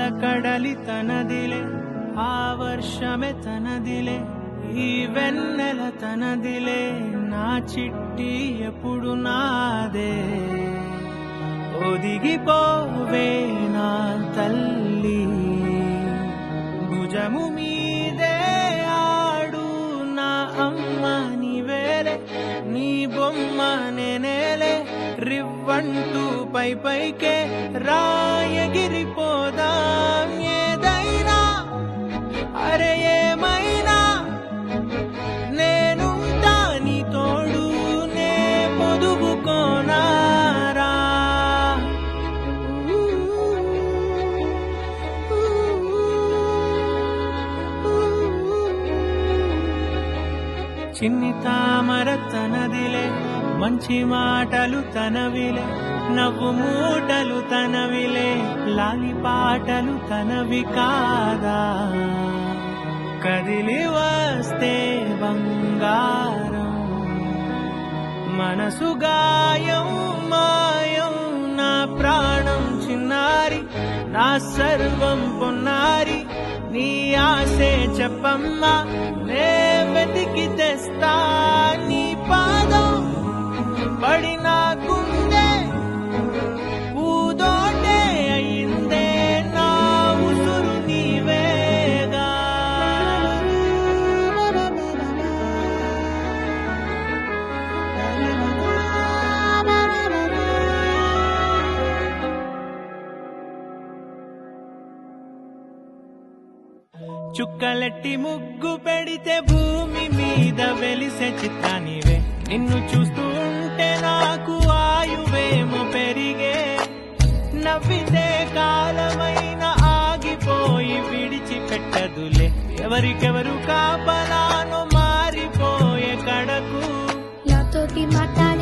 కడలి తనదిలే ఆ వర్షమే తనదిలే ఈ వెన్నెల తనదిలే నా చిట్టి ఎప్పుడు నాదే. ఒదిగిపోవే నా తల్లి భుజము మీ రివ్వంటూ పై పైకే రాయగిరిపోదాం ఏదైనా. అరే ఏమైనా. నేను దాని తోడు నే పొదుగుకోనారా చిన్ని తామర తనదిలే మంచి మాటలు తనవిలే నవ్వు మూటలు తనవిలే లాలి పాటలు తనవి కాదా? కదిలి వస్తే బంగారం మనసు గాయం మాయం నా ప్రాణం చిన్నారి నా సర్వం పొన్నారి నీ ఆశే చెప్పమ్మా నే వెతికి తెస్తా చుక్కలెట్టి ముగ్గు పెడితే భూమి మీద వెలిసే చిత్రానివే. నిన్ను చూస్తూ ఉంటే నాకు ఆయువేమో పెరిగే. నవ్వితే కాలమైన ఆగిపోయి విడిచిపెట్టదులే. ఎవరికెవరు కాపలానో మారిపోయే కడకు. నాతోటి మాట్లాడు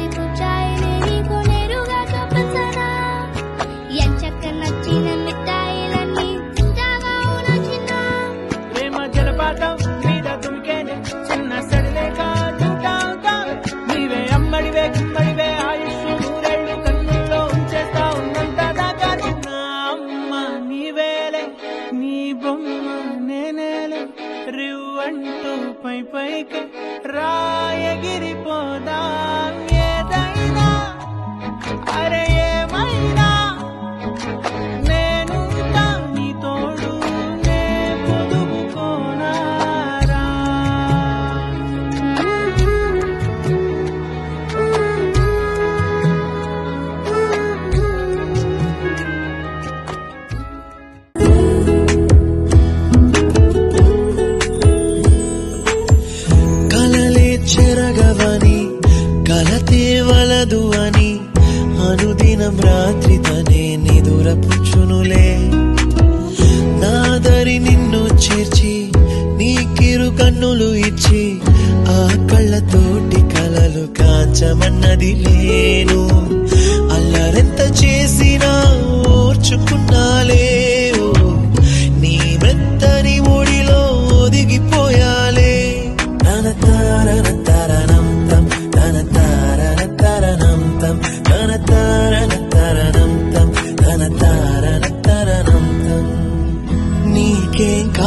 పైకి రాయగిరిపోదాం. కలతే వలదు అని అనుదినం రాత్రి తనే నిదురపుచ్చునులే. నాదరి నిన్ను చేర్చి నీకిరు కన్నులు ఇచ్చి ఆ కళ్ళతోటి కలలు కాంచమన్నది లేను.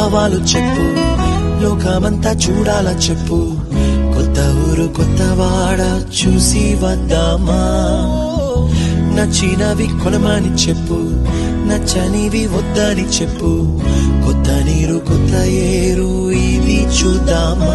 భావాలు చెప్పు. లోకమంతా చూడాల చెప్పు. కొత్త ఊరు కొత్త వాడ చూసి వద్దామా? నచ్చినవి కొనమని చెప్పు. నచ్చనివి వద్దని చెప్పు. కొత్త నీరు కొత్త ఏరు ఇది చూద్దామా?